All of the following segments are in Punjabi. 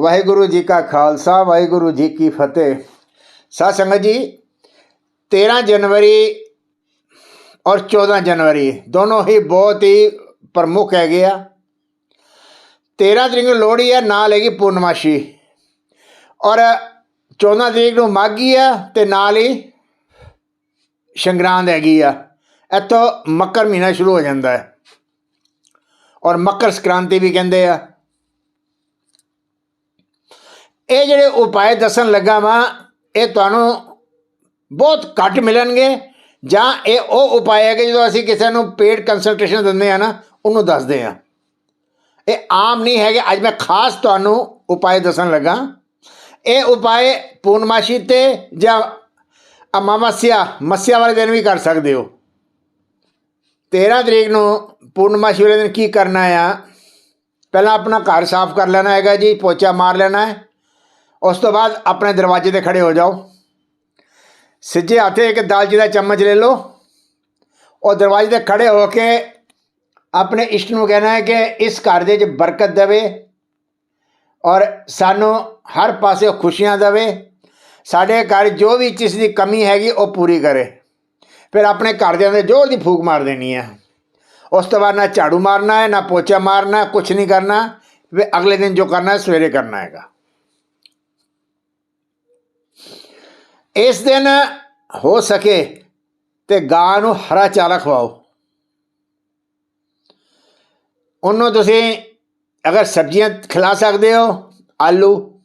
ਵਾਹਿਗੁਰੂ ਜੀ ਕਾ ਖਾਲਸਾ, ਵਾਹਿਗੁਰੂ ਜੀ ਕੀ ਫਤਿਹ। ਸਾਧ ਸੰਗਤ ਜੀ 13 ਜਨਵਰੀ ਔਰ 14 ਜਨਵਰੀ, ਦੋਨੋਂ ਹੀ ਬਹੁਤ ਹੀ ਪ੍ਰਮੁੱਖ ਹੈਗੇ ਆ। 13 ਤਰੀਕ ਨੂੰ ਲੋਹੜੀ ਹੈ ਨਾਲ ਹੈਗੀ ਪੂਰਨਮਾਸ਼ੀ। ਔਰ 14 ਤਰੀਕ ਨੂੰ ਮਾਘੀ ਆ ਤੇ ਨਾਲ ਹੀ ਸੰਗਰਾਂਦ ਹੈਗੀ ਆ। ਇੱਥੋਂ ਮੱਕਰ ਮਹੀਨਾ ਸ਼ੁਰੂ ਹੋ ਜਾਂਦਾ ਹੈ। ਔਰ ਮੱਕਰ ਸੰਕ੍ਰਾਂਤੀ ਵੀ ਕਹਿੰਦੇ ਆ। ਇਹ ਜਿਹੜੇ ਉਪਾਅ ਦੱਸਣ ਲੱਗਾ ਵਾਂ, ਇਹ ਤੁਹਾਨੂੰ ਬਹੁਤ ਘੱਟ ਮਿਲਣਗੇ ਜਾਂ ਇਹ ਉਹ ਉਪਾਅ ਹੈ ਕਿ ਜਦੋਂ ਅਸੀਂ ਕਿਸੇ ਨੂੰ ਪੇਡ ਕੰਸਲਟੇਸ਼ਨ ਦਿੰਦੇ ਆ ਨਾ, ਉਹਨੂੰ ਦੱਸਦੇ ਆ ਇਹ ਆਮ ਨਹੀਂ ਹੈਗੇ, ਅੱਜ ਮੈਂ ਖਾਸ ਤੁਹਾਨੂੰ ਉਪਾਅ ਦੱਸਣ ਲੱਗਾ। ਇਹ ਉਪਾਅ ਪੂਰਨਮਾਸ਼ੀ ਤੇ ਜਾਂ ਅਮਾਵਸਿਆ, ਮੱਸਿਆ ਵਾਲੇ ਦਿਨ ਵੀ ਕਰ ਸਕਦੇ ਹੋ। 13 ਤਰੀਕ ਨੂੰ ਪੂਰਨਮਾਸ਼ੀ ਵਾਲੇ ਦਿਨ ਕੀ ਕਰਨਾ ਆ? ਪਹਿਲਾਂ ਆਪਣਾ ਘਰ ਸਾਫ਼ ਕਰ ਲੈਣਾ ਹੈਗਾ ਜੀ, ਪੋਚਾ ਮਾਰ ਲੈਣਾ ਹੈ। ਉਸ ਤੋਂ ਬਾਅਦ ਆਪਣੇ ਦਰਵਾਜ਼ੇ ਤੇ ਖੜੇ ਹੋ ਜਾਓ। ਸੱਜੇ ਹੱਥੇ ਇੱਕ ਦਾਲਚੀ ਦਾ ਚਮਚ ਲੈ ਲਓ। ਉਹ ਦਰਵਾਜ਼ੇ ਤੇ ਖੜੇ ਹੋ ਕੇ ਆਪਣੇ ਇਸ਼ਟ ਨੂੰ ਕਹਿਣਾ ਹੈ ਕਿ ਇਸ ਘਰ ਦੇ ਵਿੱਚ ਬਰਕਤ ਦੇਵੇ ਔਰ ਸਾਨੂੰ ਹਰ ਪਾਸੇ ਖੁਸ਼ੀਆਂ ਦੇਵੇ। ਸਾਡੇ ਘਰ ਜੋ ਵੀ ਚੀਜ਼ ਦੀ ਕਮੀ ਹੈਗੀ ਉਹ ਪੂਰੀ ਕਰੇ। ਫਿਰ ਆਪਣੇ ਘਰ ਦੇ ਅੰਦਰ ਜ਼ੋਰ ਦੀ ਫੂਕ ਮਾਰ ਦੇਣੀ ਹੈ। ਉਸ ਤੋਂ ਬਾਅਦ ਨਾ ਝਾੜੂ ਮਾਰਨਾ ਹੈ, ਨਾ ਪੋਚਾ ਮਾਰਨਾ ਕੁਝ ਨਹੀਂ ਕਰਨਾ। ਫਿਰ ਅਗਲੇ ਦਿਨ ਜੋ ਕਰਨਾ ਹੈ ਸਵੇਰੇ ਕਰਨਾ ਹੈਗਾ। ਇਸ ਦਿਨ ਹੋ ਸਕੇ ਤੇ ਗਾਂ ਨੂੰ ਹਰਾ ਚਾਰਾ ਖਵਾਓ। ਉਹਨੂੰ ਤੁਸੀਂ ਅਗਰ ਸਬਜ਼ੀਆਂ ਖਿਲਾ ਸਕਦੇ ਹੋ, ਆਲੂ,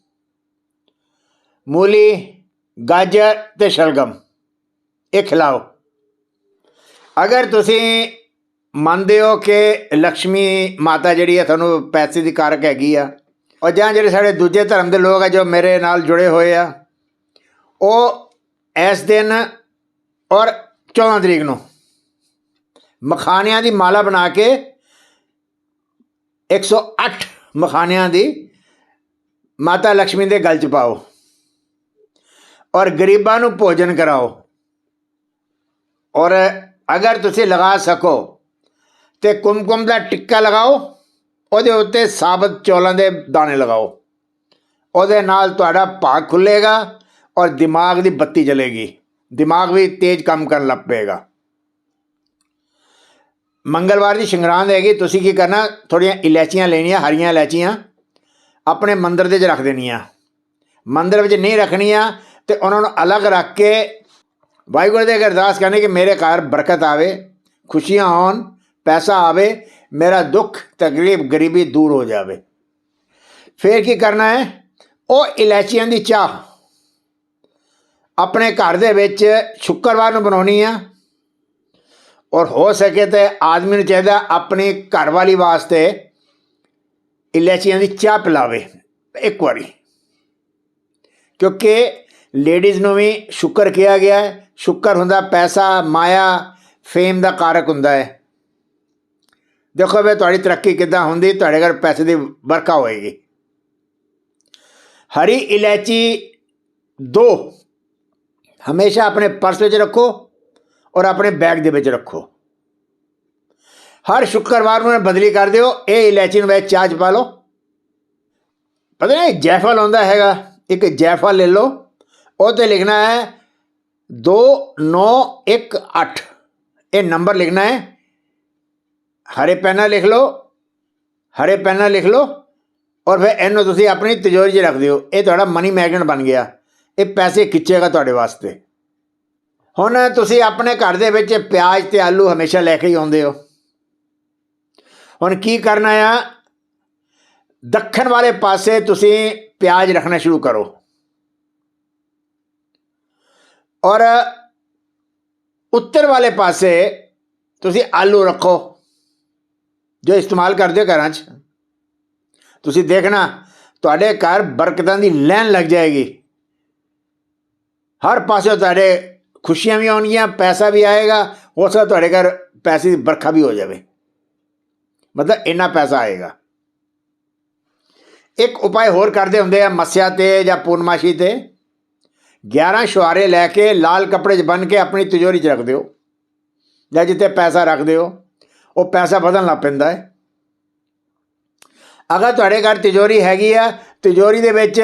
ਮੂਲੀ, ਗਾਜਰ ਤੇ ਸ਼ਲਗਮ, ਇਹ ਖਿਲਾਓ। ਅਗਰ ਤੁਸੀਂ ਮੰਨਦੇ ਹੋ ਕਿ ਲక్ష్ਮੀ ਮਾਤਾ ਜਿਹੜੀ ਹੈ ਤੁਹਾਨੂੰ ਪੈਸੇ ਦੀ ਕਾਰਕ ਹੈਗੀ ਆ, ਔਰ ਜਾਂ ਜਿਹੜੇ ਸਾਡੇ ਦੂਜੇ ਧਰਮ ਦੇ ਲੋਕ ਆ ਜੋ ਮੇਰੇ ਨਾਲ ਜੁੜੇ ਹੋਏ ਆ ਉਹ ਇਸ ਦਿਨ ਔਰ 14 ਤਰੀਕ ਨੂੰ ਮਖਾਨਿਆਂ ਦੀ ਮਾਲਾ ਬਣਾ ਕੇ 108 ਮਖਾਨਿਆਂ ਦੀ ਮਾਤਾ ਲక్ష్ਮੀ ਦੇ ਗਲ ਚ ਪਾਓ ਔਰ ਗਰੀਬਾਂ ਨੂੰ ਭੋਜਨ ਕਰਾਓ। ਔਰ ਅਗਰ ਤੁਸੀਂ ਲਗਾ ਸਕੋ ਤੇ ਕੁਮਕੁਮ ਦਾ ਟਿੱਕਾ ਲਗਾਓ, ਉਹਦੇ ਉੱਤੇ ਸਾਬਤ ਚੌਲਾਂ ਦੇ ਦਾਣੇ ਲਗਾਓ। ਉਹਦੇ ਨਾਲ ਤੁਹਾਡਾ ਭਾਗ ਖੁੱਲੇਗਾ। ਔਰ ਦਿਮਾਗ ਦੀ ਬੱਤੀ ਜਲੇਗੀ ਦਿਮਾਗ ਵੀ ਤੇਜ਼ ਕੰਮ ਕਰਨ ਲੱਗ ਪਏਗਾ ਮੰਗਲਵਾਰ ਦੀ ਸ਼ਿੰਗਰਾਂਦ ਹੈਗੀ ਤੁਸੀਂ ਕੀ ਕਰਨਾ ਥੋੜੀਆਂ ਇਲਾਚੀਆਂ ਲੈਣੀਆਂ ਹਰੀਆਂ ਇਲਾਚੀਆਂ ਆਪਣੇ ਮੰਦਰ ਦੇ 'ਚ ਰੱਖ ਦੇਣੀਆਂ ਮੰਦਰ ਵਿੱਚ ਨਹੀਂ ਰੱਖਣੀਆਂ ਤੇ ਉਹਨਾਂ ਨੂੰ ਅਲੱਗ ਰੱਖ ਕੇ ਵਾਹਿਗੁਰੂ ਦੇ ਅੱਗੇ ਅਰਦਾਸ ਕਰਨੀ ਕਿ ਮੇਰੇ ਘਰ ਬਰਕਤ ਆਵੇ ਖੁਸ਼ੀਆਂ ਹੋਣ ਪੈਸਾ ਆਵੇ ਮੇਰਾ ਦੁੱਖ ਤਕਲੀਫ ਗਰੀਬੀ ਦੂਰ ਹੋ ਜਾਵੇ ਫਿਰ ਕੀ ਕਰਨਾ ਹੈ ਉਹ ਇਲਾਚੀਆਂ ਦੀ ਚਾਹ ਆਪਣੇ ਘਰ ਦੇ ਵਿੱਚ ਸ਼ੁੱਕਰਵਾਰ ਨੂੰ ਬਣਾਉਣੀ ਆ। ਔਰ ਹੋ ਸਕੇ ਤੇ ਆਦਮੀ ਨੂੰ ਚਾਹੀਦਾ ਆਪਣੀ ਘਰਵਾਲੀ ਵਾਸਤੇ ਇਲਾਚੀਆਂ ਦੀ ਚਾਹ ਪਿਲਾਵੇ ਇੱਕ ਵਾਰੀ। ਕਿਉਂਕਿ ਲੇਡੀਜ਼ ਨੂੰ ਵੀ ਸ਼ੁਕਰ ਕਿਹਾ ਗਿਆ ਹੈ, ਸ਼ੁਕਰ ਹੁੰਦਾ ਪੈਸਾ, ਮਾਇਆ, ਫੇਮ ਦਾ ਕਾਰਕ ਹੁੰਦਾ ਹੈ। ਦੇਖੋ ਵੇ ਤੁਹਾਡੀ ਤਰੱਕੀ ਕਿੱਦਾਂ ਹੁੰਦੀ, ਤੁਹਾਡੇ ਘਰ ਪੈਸੇ ਦੀ ਵਰਖਾ ਹੋਏਗੀ। ਹਰੀ ਇਲਾਇਚੀ ਦੋ ਹਮੇਸ਼ਾ ਆਪਣੇ ਪਰਸ ਵਿੱਚ ਰੱਖੋ ਔਰ ਆਪਣੇ ਬੈਗ ਦੇ ਵਿੱਚ ਰੱਖੋ ਹਰ ਸ਼ੁੱਕਰਵਾਰ ਨੂੰ ਇਹ ਬਦਲੀ ਕਰ ਦਿਓ ਇਹ ਇਲਾਇਚੀ ਨੂੰ ਵਿੱਚ ਚਾਹ 'ਚ ਪਾ ਲਓ ਪਤਾ ਨਹੀਂ ਜੈਫਲ ਹੁੰਦਾ ਹੈਗਾ ਇੱਕ ਜੈਫਲ ਲੈ ਲਓ ਉਹ ਤੇ ਲਿਖਣਾ ਹੈ 2918 ਇਹ ਨੰਬਰ ਲਿਖਣਾ ਹੈ ਹਰੇ ਪੈਨ ਨਾਲ ਲਿਖ ਲਓ ਹਰੇ ਪੈਨ ਨਾਲ ਲਿਖ ਲਓ ਔਰ ਫਿਰ ਇਹਨੂੰ ਤੁਸੀਂ ਆਪਣੀ ਤਿਜੋਰੀ 'ਚ ਰੱਖ ਦਿਓ ਇਹ ਤੁਹਾਡਾ ਮਨੀ ਮੈਗਨੇਟ ਬਣ ਗਿਆ ਇਹ ਪੈਸੇ ਖਿੱਚੇਗਾ ਤੁਹਾਡੇ ਵਾਸਤੇ। ਹੁਣ ਤੁਸੀਂ ਆਪਣੇ ਘਰ ਦੇ ਵਿੱਚ ਪਿਆਜ਼ ਤੇ ਆਲੂ ਹਮੇਸ਼ਾ ਲੈ ਕੇ ਹੀ ਆਉਂਦੇ ਹੋ। ਹੁਣ ਕੀ ਕਰਨਾ ਆ? ਦੱਖਣ ਵਾਲੇ ਪਾਸੇ ਤੁਸੀਂ ਪਿਆਜ਼ ਰੱਖਣਾ ਸ਼ੁਰੂ ਕਰੋ। ਔਰ ਉੱਤਰ ਵਾਲੇ ਪਾਸੇ ਤੁਸੀਂ ਆਲੂ ਰੱਖੋ, ਜੋ ਇਸਤੇਮਾਲ ਕਰਦੇ ਹੋ ਘਰਾਂ 'ਚ। ਤੁਸੀਂ ਦੇਖਣਾ, ਤੁਹਾਡੇ ਘਰ ਬਰਕਤਾਂ ਦੀ ਲੈਣ ਲੱਗ ਜਾਏਗੀ। ਹਰ ਪਾਸੇ ਤੁਹਾਡੇ ਖੁਸ਼ੀਆਂ ਵੀ ਆਉਣਗੀਆਂ, ਪੈਸਾ ਵੀ ਆਏਗਾ ਹੋ ਸਕਦਾ ਤੁਹਾਡੇ ਘਰ ਪੈਸੇ ਦੀ ਬਰਖਾ ਵੀ ਹੋ ਜਾਵੇ। ਮਤਲਬ ਇੰਨਾ ਪੈਸਾ ਆਏਗਾ। ਇੱਕ ਉਪਾਅ ਹੋਰ ਕਰਦੇ ਹੁੰਦੇ ਆ, ਮੱਸਿਆ ਤੇ ਜਾਂ ਪੂਰਨਮਾਸ਼ੀ ਤੇ। 11 ਸ਼ੁਆਰੇ ਲੈ ਕੇ ਲਾਲ ਕੱਪੜੇ 'ਚ ਬੰਨ ਕੇ ਆਪਣੀ ਤਿਜੋਰੀ 'ਚ ਰੱਖ ਦਿਓ। ਜਾਂ ਜਿੱਥੇ ਪੈਸਾ ਰੱਖ ਦਿਓ, ਉਹ ਪੈਸਾ ਵਧਣ ਲੱਗ ਪੈਂਦਾ ਹੈ। ਅਗਰ ਤੁਹਾਡੇ ਘਰ ਤਿਜੋਰੀ ਹੈਗੀ ਆ, ਤਿਜੋਰੀ ਦੇ ਵਿੱਚ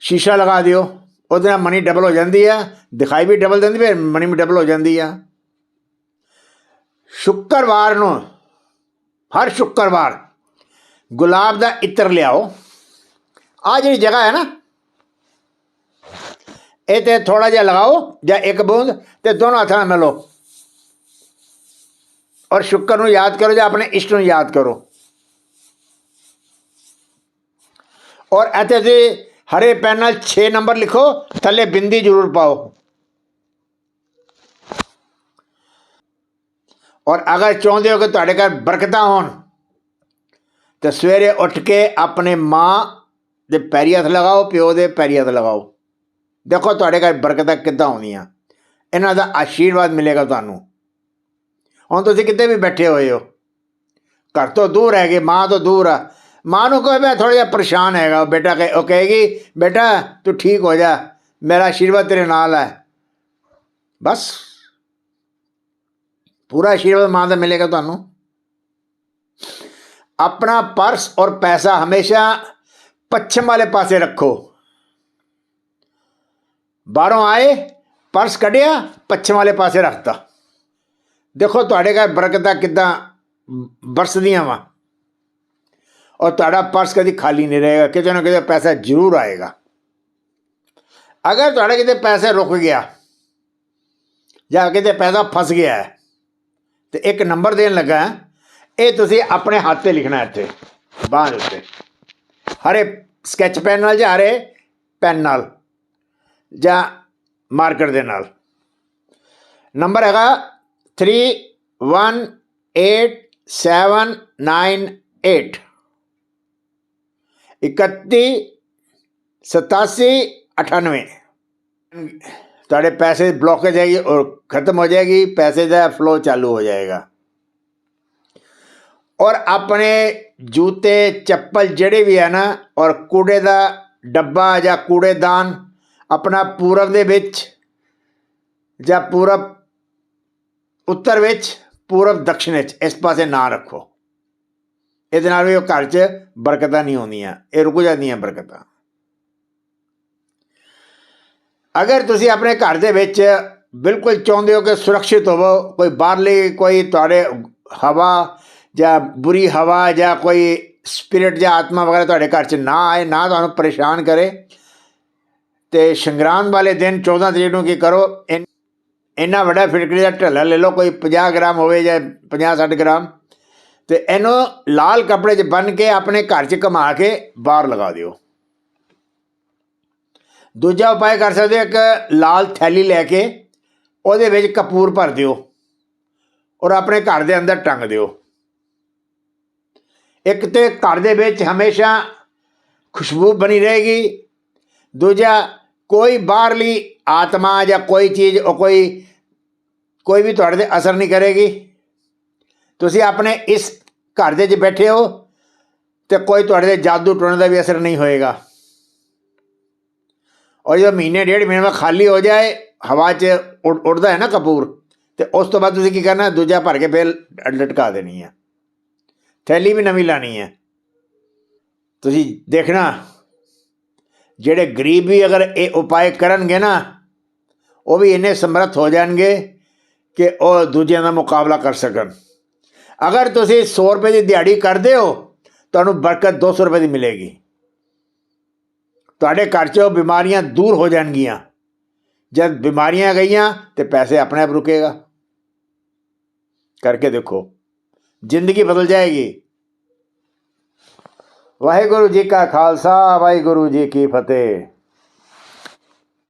ਸ਼ੀਸ਼ਾ ਲਗਾ ਦਿਓ। ਉਹਦੇ ਨਾਲ ਮਨੀ ਡਬਲ ਹੋ ਜਾਂਦੀ ਆ, ਦਿਖਾਈ ਵੀ ਡਬਲ ਦਿੰਦੀ, ਫਿਰ ਮਨੀ ਵੀ ਡਬਲ ਹੋ ਜਾਂਦੀ ਆ। ਸ਼ੁੱਕਰਵਾਰ ਨੂੰ, ਹਰ ਸ਼ੁੱਕਰਵਾਰ ਗੁਲਾਬ ਦਾ ਇਤਰ ਲਿਆਓ। ਆ ਜਿਹੜੀ ਜਗ੍ਹਾ ਹੈ ਨਾ, ਇਹ ਤੇ ਥੋੜਾ ਜਿਹਾ ਲਗਾਓ ਜਾਂ ਇੱਕ ਬੂੰਦ ਤੇ ਦੋਨੋਂ ਹੱਥਾਂ ਨਾਲ ਮਿਲੋ। ਔਰ ਸ਼ੁੱਕਰ ਨੂੰ ਯਾਦ ਕਰੋ ਜਾਂ ਆਪਣੇ ਇਸ਼ਟ ਨੂੰ ਯਾਦ ਕਰੋ। ਔਰ ਇੱਥੇ ਤੇ ਹਰੇ ਪੈਨ ਨਾਲ 6 ਨੰਬਰ ਲਿਖੋ, ਥੱਲੇ ਬਿੰਦੀ ਜ਼ਰੂਰ ਪਾਓ। ਔਰ ਅਗਰ ਚਾਹੁੰਦੇ ਹੋ ਕਿ ਤੁਹਾਡੇ ਘਰ ਬਰਕਤਾਂ ਹੋਣ, ਤਾਂ ਸਵੇਰੇ ਉੱਠ ਕੇ ਆਪਣੇ ਮਾਂ ਦੇ ਪੈਰੀ ਹੱਥ ਲਗਾਓ, ਪਿਓ ਦੇ ਪੈਰੀ ਹੱਥ ਲਗਾਓ। ਦੇਖੋ ਤੁਹਾਡੇ ਘਰ ਬਰਕਤਾਂ ਕਿੱਦਾਂ ਆਉਂਦੀਆਂ ਇਹਨਾਂ ਦਾ ਆਸ਼ੀਰਵਾਦ ਮਿਲੇਗਾ ਤੁਹਾਨੂੰ। ਹੁਣ ਤੁਸੀਂ ਕਿਤੇ ਵੀ ਬੈਠੇ ਹੋਏ ਹੋ, ਘਰ ਤੋਂ ਦੂਰ ਹੈਗੇ, ਮਾਂ ਤੋਂ ਦੂਰ ਆ ਮਾਂ ਨੂੰ ਕਹੇ ਮੈਂ ਥੋੜਾ ਜਿਹਾ ਪਰੇਸ਼ਾਨ ਹੈਗਾ ਉਹ ਬੇਟਾ ਕਹੇ ਉਹ ਕਹੇਗੀ ਬੇਟਾ ਤੂੰ ਠੀਕ ਹੋ ਜਾ ਮੇਰਾ ਆਸ਼ੀਰਵਾਦ ਤੇਰੇ ਨਾਲ ਹੈ ਬਸ ਪੂਰਾ ਆਸ਼ੀਰਵਾਦ ਮਾਂ ਦਾ ਮਿਲੇਗਾ ਤੁਹਾਨੂੰ ਆਪਣਾ ਪਰਸ ਔਰ ਪੈਸਾ ਹਮੇਸ਼ਾ ਪੱਛਮ ਵਾਲੇ ਪਾਸੇ ਰੱਖੋ ਬਾਹਰੋਂ ਆਏ ਪਰਸ ਕੱਢਿਆ ਪੱਛਮ ਵਾਲੇ ਪਾਸੇ ਰੱਖਤਾ ਦੇਖੋ ਤੁਹਾਡੇ ਘਰ ਬਰਕਤਾਂ ਕਿੱਦਾਂ ਬਰਸਦੀਆਂ ਵਾ ਔਰ ਤੁਹਾਡਾ ਪਰਸ ਕਦੀ ਖਾਲੀ ਨਹੀਂ ਰਹੇਗਾ ਕਿਤੇ ਨਾ ਕਿਤੇ ਪੈਸਾ ਜ਼ਰੂਰ ਆਏਗਾ ਅਗਰ ਤੁਹਾਡੇ ਕਿਤੇ ਪੈਸੇ ਰੁਕ ਗਿਆ ਜਾਂ ਕਿਤੇ ਪੈਸਾ ਫਸ ਗਿਆ ਹੈ, ਤੇ ਇੱਕ ਨੰਬਰ ਦੇਣ ਲੱਗਾ ਹਾਂ, ਇਹ ਤੁਸੀਂ ਆਪਣੇ ਹੱਥ ਤੇ ਲਿਖਣਾ ਹੈ ਇੱਥੇ ਬਾਹਰ ਉੱਤੇ ਹਰੇ ਸਕੈਚ ਪੈਨ ਨਾਲ ਜਾਂ ਹਰੇ ਪੈਨ ਨਾਲ ਜਾਂ ਮਾਰਕਰ ਦੇ ਨਾਲ ਨੰਬਰ ਹੈਗਾ 318798 ਇਕੱਤੀ सतासी अठानवे ਤੁਹਾਡੇ ਪੈਸੇ ਬਲੌਕ ਹੋ ਜਾਏਗੀ ਔਰ ਖਤਮ ਹੋ ਜਾਏਗੀ ਪੈਸੇ ਦਾ ਫਲੋ ਚਾਲੂ ਹੋ ਜਾਏਗਾ ਔਰ ਆਪਣੇ ਜੂਤੇ ਚੱਪਲ ਜਿਹੜੇ ਵੀ ਹੈ ਨਾ ਔਰ ਕੂੜੇ ਦਾ ਡੱਬਾ ਜਾਂ ਕੂੜੇਦਾਨ ਆਪਣਾ ਪੂਰਬ ਦੇ ਵਿੱਚ ਜਾਂ ਪੂਰਬ ਉੱਤਰ ਵਿੱਚ ਪੂਰਬ ਦਕਸ਼ਿਣ ਵਿੱਚ ਇਸ ਪਾਸੇ ਨਾ ਰੱਖੋ ਇਹਦੇ ਨਾਲ ਵੀ ਉਹ ਘਰ 'ਚ ਬਰਕਤਾਂ ਨਹੀਂ ਆਉਂਦੀਆਂ, ਇਹ ਰੁਕ ਜਾਂਦੀਆਂ ਬਰਕਤਾਂ। ਅਗਰ ਤੁਸੀਂ ਆਪਣੇ ਘਰ ਦੇ ਵਿੱਚ ਬਿਲਕੁਲ ਚਾਹੁੰਦੇ ਹੋ ਕਿ ਸੁਰੱਖਿਅਤ ਹੋਵੋ, ਕੋਈ ਬਾਹਰਲੀ, ਕੋਈ ਤੁਹਾਡੇ ਹਵਾ ਜਾਂ ਬੁਰੀ ਹਵਾ ਜਾਂ ਕੋਈ ਸਪਿਰਿਟ ਜਾਂ ਆਤਮਾ ਵਗੈਰਾ ਤੁਹਾਡੇ ਘਰ 'ਚ ਨਾ ਆਏ, ਨਾ ਤੁਹਾਨੂੰ ਪਰੇਸ਼ਾਨ ਕਰੇ, ਤੇ ਸੰਗਰਾਂਦ ਵਾਲੇ ਦਿਨ 14 ਤਰੀਕ ਨੂੰ ਕੀ ਕਰੋ, ਇਨ- ਇੰਨਾ ਵੱਡਾ ਫਿਟਕਰੀ ਦਾ ਢੱਲਾ ਲੈ ਲਓ, ਕੋਈ 50 ਗ੍ਰਾਮ ਹੋਵੇ ਜਾਂ 50 60 ਗ੍ਰਾਮ। ਤੇ ਇਹਨੂੰ ਲਾਲ ਕੱਪੜੇ 'ਚ ਬੰਨ ਕੇ ਆਪਣੇ ਘਰ 'ਚ ਕਮਾ ਕੇ ਬਾਹਰ ਲਗਾ ਦਿਓ। ਦੂਜਾ ਉਪਾਅ ਕਰ ਸਕਦੇ ਹੋ, ਇੱਕ ਲਾਲ ਥੈਲੀ ਲੈ ਕੇ ਉਹਦੇ ਵਿੱਚ ਕਪੂਰ ਭਰ ਦਿਓ ਔਰ ਆਪਣੇ ਘਰ ਦੇ ਅੰਦਰ ਟੰਗ ਦਿਓ। ਇੱਕ ਤੇ ਘਰ ਦੇ ਵਿੱਚ ਹਮੇਸ਼ਾ ਖੁਸ਼ਬੂ ਬਣੀ ਰਹੇਗੀ। ਦੂਜਾ, ਕੋਈ ਬਾਹਰਲੀ ਆਤਮਾ ਜਾਂ ਕੋਈ ਚੀਜ਼ ਉਹ ਕੋਈ ਕੋਈ ਵੀ ਤੁਹਾਡੇ ਤੇ ਅਸਰ ਨਹੀਂ ਕਰੇਗੀ। ਤੁਸੀਂ ਆਪਣੇ ਇਸ ਘਰ ਦੇ 'ਚ ਬੈਠੇ ਹੋ ਤੇ ਕੋਈ ਤੁਹਾਡੇ ਦੇ ਜਾਦੂ ਟੋਣੇ ਦਾ ਵੀ ਅਸਰ ਨਹੀਂ ਹੋਏਗਾ। ਔਰ ਜਦੋਂ ਮਹੀਨੇ, ਡੇਢ ਮਹੀਨੇ ਬਾਅਦ ਖਾਲੀ ਹੋ ਜਾਏ, ਹਵਾ 'ਚ ਉੱਡ- ਉੱਡਦਾ ਹੈ ਨਾ ਕਪੂਰ, ਤੇ ਉਸ ਤੋਂ ਬਾਅਦ ਤੁਸੀਂ ਕੀ ਕਰਨਾ? ਦੂਜਾ ਭਰ ਕੇ ਫੇਰ ਲਟਕਾ ਦੇਣੀ ਹੈ। ਥੈਲੀ ਵੀ ਨਵੀਂ ਲਾਣੀ ਹੈ। ਤੁਸੀਂ ਦੇਖਣਾ, ਜਿਹੜੇ ਗਰੀਬ ਵੀ ਅਗਰ ਇਹ ਉਪਾਅ ਕਰਨਗੇ ਨਾ, ਉਹ ਵੀ ਇੰਨੇ ਸਮਰੱਥ ਹੋ ਜਾਣਗੇ ਕਿ ਉਹ ਦੂਜਿਆਂ ਦਾ ਮੁਕਾਬਲਾ ਕਰ ਸਕਣ। ਅਗਰ ਤੁਸੀਂ 100 ਰੁਪਏ ਦੀ ਦਿਹਾੜੀ ਕਰਦੇ ਹੋ, ਤੁਹਾਨੂੰ ਬਰਕਤ 200 ਰੁਪਏ ਦੀ ਮਿਲੇਗੀ। ਤੁਹਾਡੇ ਘਰ 'ਚੋਂ ਬਿਮਾਰੀਆਂ ਦੂਰ ਹੋ ਜਾਣਗੀਆਂ। ਜਦ ਬਿਮਾਰੀਆਂ ਗਈਆਂ, ਤੇ ਪੈਸੇ ਆਪਣੇ ਆਪ ਰੁਕੇਗਾ। ਕਰਕੇ ਦੇਖੋ, ਜ਼ਿੰਦਗੀ ਬਦਲ ਜਾਏਗੀ। ਵਾਹਿਗੁਰੂ ਜੀ ਕਾ ਖਾਲਸਾ, ਵਾਹਿਗੁਰੂ ਜੀ ਕੀ ਫਤਿਹ।